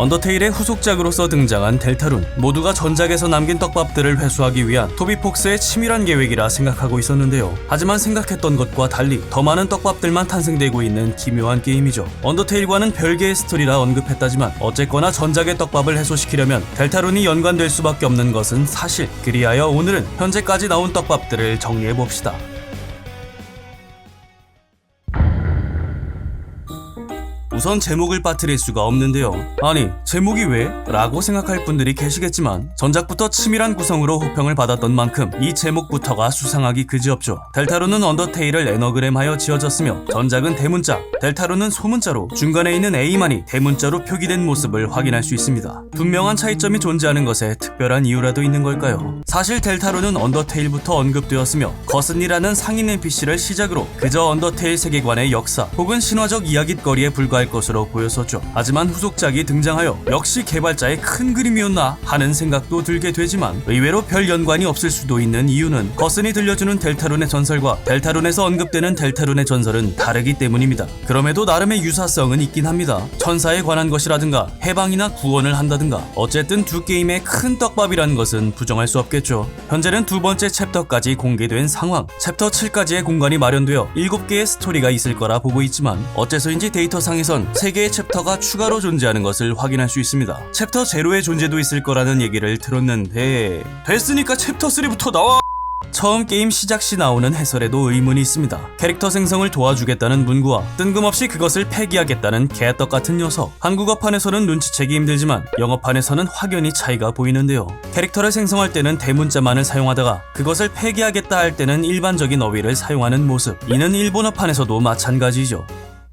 언더테일의 후속작으로서 등장한 델타룬 모두가 전작에서 남긴 떡밥들을 회수하기 위한 토비폭스의 치밀한 계획이라 생각하고 있었는데요. 하지만 생각했던 것과 달리 더 많은 떡밥들만 탄생되고 있는 기묘한 게임이죠. 언더테일과는 별개의 스토리라 언급했다지만 어쨌거나 전작의 떡밥을 해소시키려면 델타룬이 연관될 수밖에 없는 것은 사실. 그리하여 오늘은 현재까지 나온 떡밥들을 정리해 봅시다. 우선 제목을 빠뜨릴 수가 없는데요. 아니, 제목이 왜? 라고 생각할 분들이 계시겠지만 전작부터 치밀한 구성으로 호평을 받았던 만큼 이 제목부터가 수상하기 그지없죠. 델타루는 언더테일을 에너그램하여 지어졌으며 전작은 대문자, 델타루는 소문자로 중간에 있는 A만이 대문자로 표기된 모습을 확인할 수 있습니다. 분명한 차이점이 존재하는 것에 특별한 이유라도 있는 걸까요? 사실 델타루는 언더테일부터 언급되었으며 거슨이라는 상인 NPC를 시작으로 그저 언더테일 세계관의 역사 혹은 신화적 이야깃거리에 불과할 것으로 보였었죠. 하지만 후속작이 등장하여 역시 개발자의 큰 그림이었나 하는 생각도 들게 되지만 의외로 별 연관이 없을 수도 있는 이유는 거슨이 들려주는 델타룬의 전설과 델타룬에서 언급되는 델타룬의 전설은 다르기 때문입니다. 그럼에도 나름의 유사성은 있긴 합니다. 천사에 관한 것이라든가 해방이나 구원을 한다든가 어쨌든 두 게임의 큰 떡밥이라는 것은 부정할 수 없겠죠. 현재는 두 번째 챕터까지 공개된 상황. 챕터 7까지의 공간이 마련되어 7개의 스토리가 있을 거라 보고 있지만 어째서인지 데이터상에선 3개의 챕터가 추가로 존재하는 것을 확인할 수 있습니다. 챕터 제로의 존재도 있을 거라는 얘기를 들었는데 됐으니까 챕터 3부터 나와! 처음 게임 시작 시 나오는 해설에도 의문이 있습니다. 캐릭터 생성을 도와주겠다는 문구와 뜬금없이 그것을 폐기하겠다는 개떡 같은 녀석. 한국어판에서는 눈치채기 힘들지만 영어판에서는 확연히 차이가 보이는데요. 캐릭터를 생성할 때는 대문자만을 사용하다가 그것을 폐기하겠다 할 때는 일반적인 어휘를 사용하는 모습. 이는 일본어판에서도 마찬가지죠.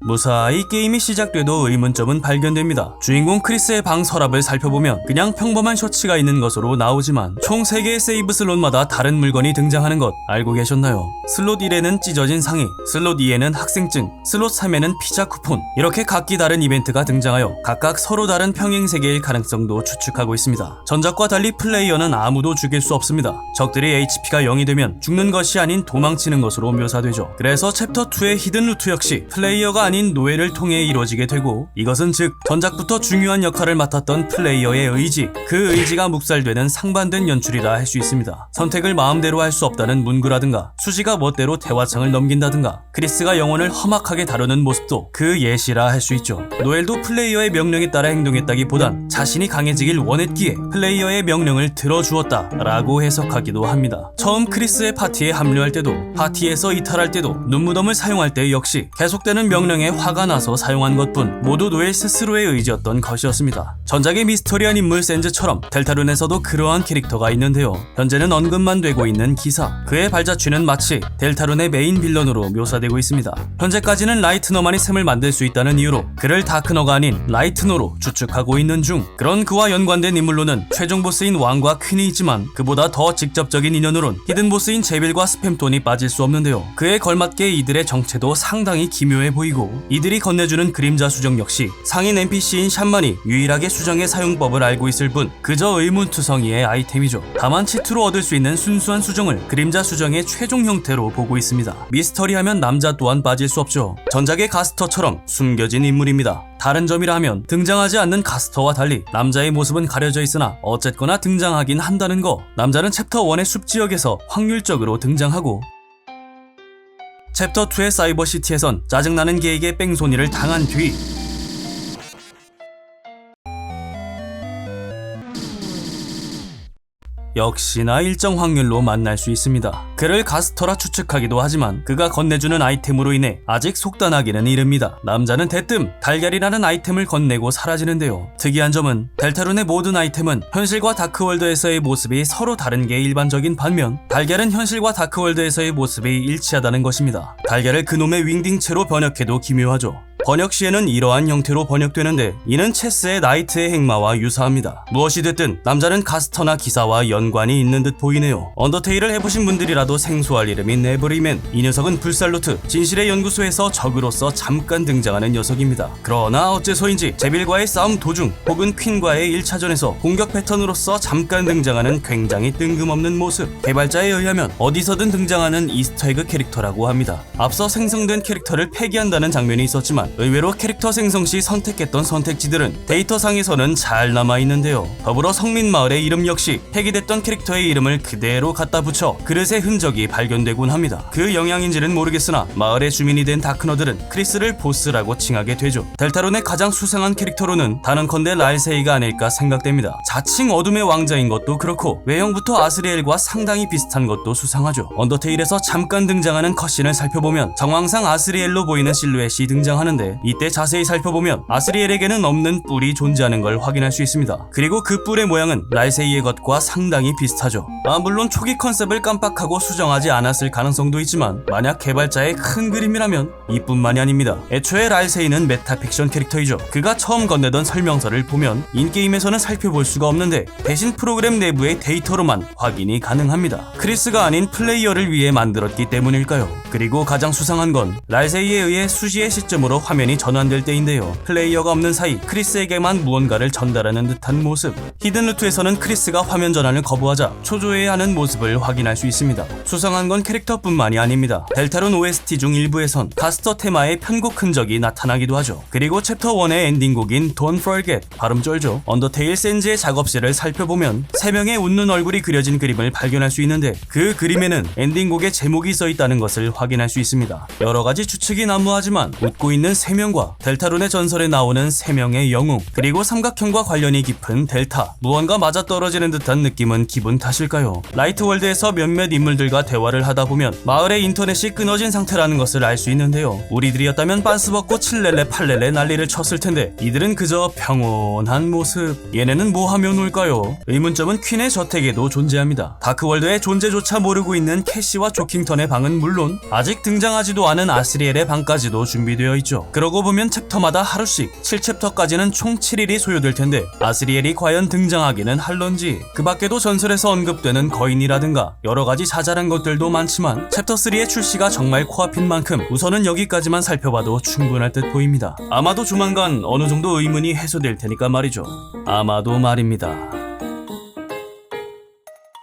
무사히 게임이 시작돼도 의문점은 발견됩니다. 주인공 크리스의 방 서랍을 살펴보면 그냥 평범한 셔츠가 있는 것으로 나오지만 총 3개의 세이브 슬롯마다 다른 물건이 등장하는 것 알고 계셨나요? 슬롯 1에는 찢어진 상의, 슬롯 2에는 학생증, 슬롯 3에는 피자 쿠폰 이렇게 각기 다른 이벤트가 등장하여 각각 서로 다른 평행 세계일 가능성도 추측하고 있습니다. 전작과 달리 플레이어는 아무도 죽일 수 없습니다. 적들이 HP가 0이 되면 죽는 것이 아닌 도망치는 것으로 묘사되죠. 그래서 챕터 2의 히든 루트 역시 플레이어가 아닌 노예를 통해 이루어지게 되고 이것은 즉 전작부터 중요한 역할을 맡았던 플레이어의 의지 그 의지가 묵살되는 상반된 연출이라 할 수 있습니다. 선택을 마음대로 할 수 없다는 문구라든가 수지가 멋대로 대화창을 넘긴다든가 크리스가 영혼을 험악하게 다루는 모습도 그 예시라 할 수 있죠. 노엘도 플레이어의 명령에 따라 행동했다기보단 자신이 강해지길 원했기에 플레이어의 명령을 들어주었다 라고 해석하기도 합니다. 처음 크리스의 파티에 합류할 때도 파티에서 이탈할 때도 눈무덤을 사용할 때 역시 계속되는 명령 에 화가 나서 사용한 것뿐 모두 노엘 스스로의 의지였던 것이었습니다. 전작의 미스터리한 인물 샌즈처럼 델타룬에서도 그러한 캐릭터가 있는데요. 현재는 언급만 되고 있는 기사. 그의 발자취는 마치 델타룬의 메인 빌런으로 묘사되고 있습니다. 현재까지는 라이트너만이 샘을 만들 수 있다는 이유로 그를 다크너가 아닌 라이트너로 추측하고 있는 중 그런 그와 연관된 인물로는 최종 보스인 왕과 퀸이 있지만 그보다 더 직접적인 인연으론 히든 보스인 제빌과 스팸톤이 빠질 수 없는데요. 그에 걸맞게 이들의 정체도 상당히 기묘해 보이 고 이들이 건네주는 그림자 수정 역시 상인 NPC인 샴만이 유일하게 수정의 사용법을 알고 있을 뿐 그저 의문투성이의 아이템이죠. 다만 치트로 얻을 수 있는 순수한 수정을 그림자 수정의 최종 형태로 보고 있습니다. 미스터리하면 남자 또한 빠질 수 없죠. 전작의 가스터처럼 숨겨진 인물입니다. 다른 점이라면 등장하지 않는 가스터와 달리 남자의 모습은 가려져 있으나 어쨌거나 등장하긴 한다는 거. 남자는 챕터 1의 숲 지역에서 확률적으로 등장하고 챕터 2의 사이버시티에선 짜증나는 개에게 뺑소니를 당한 뒤 역시나 일정 확률로 만날 수 있습니다. 그를 가스터라 추측하기도 하지만 그가 건네주는 아이템으로 인해 아직 속단하기는 이릅니다. 남자는 대뜸 달걀이라는 아이템을 건네고 사라지는데요. 특이한 점은 델타룬의 모든 아이템은 현실과 다크월드에서의 모습이 서로 다른 게 일반적인 반면 달걀은 현실과 다크월드에서의 모습이 일치하다는 것입니다. 달걀을 그놈의 윙딩체로 번역해도 기묘하죠. 번역 시에는 이러한 형태로 번역되는데 이는 체스의 나이트의 행마와 유사합니다. 무엇이 됐든 남자는 가스터나 기사와 연관이 있는 듯 보이네요. 언더테일을 해보신 분들이라도 생소할 이름인 에브리맨. 이 녀석은 불살루트 진실의 연구소에서 적으로서 잠깐 등장하는 녀석입니다. 그러나 어째서인지 제빌과의 싸움 도중 혹은 퀸과의 1차전에서 공격 패턴으로서 잠깐 등장하는 굉장히 뜬금없는 모습. 개발자에 의하면 어디서든 등장하는 이스터에그 캐릭터라고 합니다. 앞서 생성된 캐릭터를 폐기한다는 장면이 있었지만 의외로 캐릭터 생성 시 선택했던 선택지들은 데이터상에서는 잘 남아 있는데요. 더불어 성민 마을의 이름 역시 폐기됐던 캐릭터의 이름을 그대로 갖다 붙여 그릇의 흔적이 발견되곤 합니다. 그 영향인지는 모르겠으나 마을의 주민이 된 다크너들은 크리스를 보스라고 칭하게 되죠. 델타론의 가장 수상한 캐릭터로는 단언컨대 라일세이가 아닐까 생각됩니다. 자칭 어둠의 왕자인 것도 그렇고 외형부터 아스리엘과 상당히 비슷한 것도 수상하죠. 언더테일에서 잠깐 등장하는 컷신을 살펴보면 정황상 아스리엘로 보이는 실루엣이 등장하는 데 이때 자세히 살펴보면 아스리엘에게는 없는 뿔이 존재하는 걸 확인할 수 있습니다. 그리고 그 뿔의 모양은 라일세이의 것과 상당히 비슷하죠. 아 물론 초기 컨셉을 깜빡하고 수정하지 않았을 가능성도 있지만 만약 개발자의 큰 그림이라면 이뿐만이 아닙니다. 애초에 라일세이는 메타 픽션 캐릭터이죠. 그가 처음 건네던 설명서를 보면 인게임에서는 살펴볼 수가 없는데 대신 프로그램 내부의 데이터로만 확인이 가능합니다. 크리스가 아닌 플레이어를 위해 만들었기 때문일까요? 그리고 가장 수상한 건 라일세이에 의해 수지의 시점으로 화면이 전환될 때인데요. 플레이어가 없는 사이 크리스에게만 무언가를 전달하는 듯한 모습. 히든루트에서는 크리스가 화면 전환을 거부하자 초조해하는 모습을 확인할 수 있습니다. 수상한 건 캐릭터뿐만이 아닙니다. 델타론 OST 중 일부에선 가스터 테마의 편곡 흔적이 나타나기도 하죠. 그리고 챕터 1의 엔딩곡인 Don't Forget 발음 쩔죠. 언더테일 센즈의 작업실을 살펴보면 세 명의 웃는 얼굴이 그려진 그림을 발견할 수 있는데 그 그림에는 엔딩곡의 제목이 써 있다는 것을 확인할 수 있습니다. 여러 가지 추측이 난무하지만 웃고 있는 세 명과 델타론의 전설에 나오는 세 명의 영웅 그리고 삼각형과 관련이 깊은 델타 무언가 맞아떨어지는 듯한 느낌은 기분 탓일까요? 라이트 월드에서 몇몇 인물들과 대화를 하다 보면 마을의 인터넷이 끊어진 상태라는 것을 알 수 있는데요. 우리들이었다면 빤스 벗고 칠렐레 팔렐레 난리를 쳤을 텐데 이들은 그저 평온한 모습. 얘네는 뭐 하며 놀까요? 의문점은 퀸의 저택에도 존재합니다. 다크월드의 존재조차 모르고 있는 캐시와 조킹턴의 방은 물론 아직 등장하지도 않은 아스리엘의 방까지도 준비되어 있죠. 그러고 보면 챕터마다 하루씩 7챕터까지는 총 7일이 소요될 텐데 아스리엘이 과연 등장하기는 할런지 그 밖에도 전설에서 언급되는 거인이라든가 여러 가지 자잘한 것들도 많지만 챕터 3의 출시가 정말 코앞인 만큼 우선은 여기까지만 살펴봐도 충분할 듯 보입니다. 아마도 조만간 어느 정도 의문이 해소될 테니까 말이죠. 아마도 말입니다.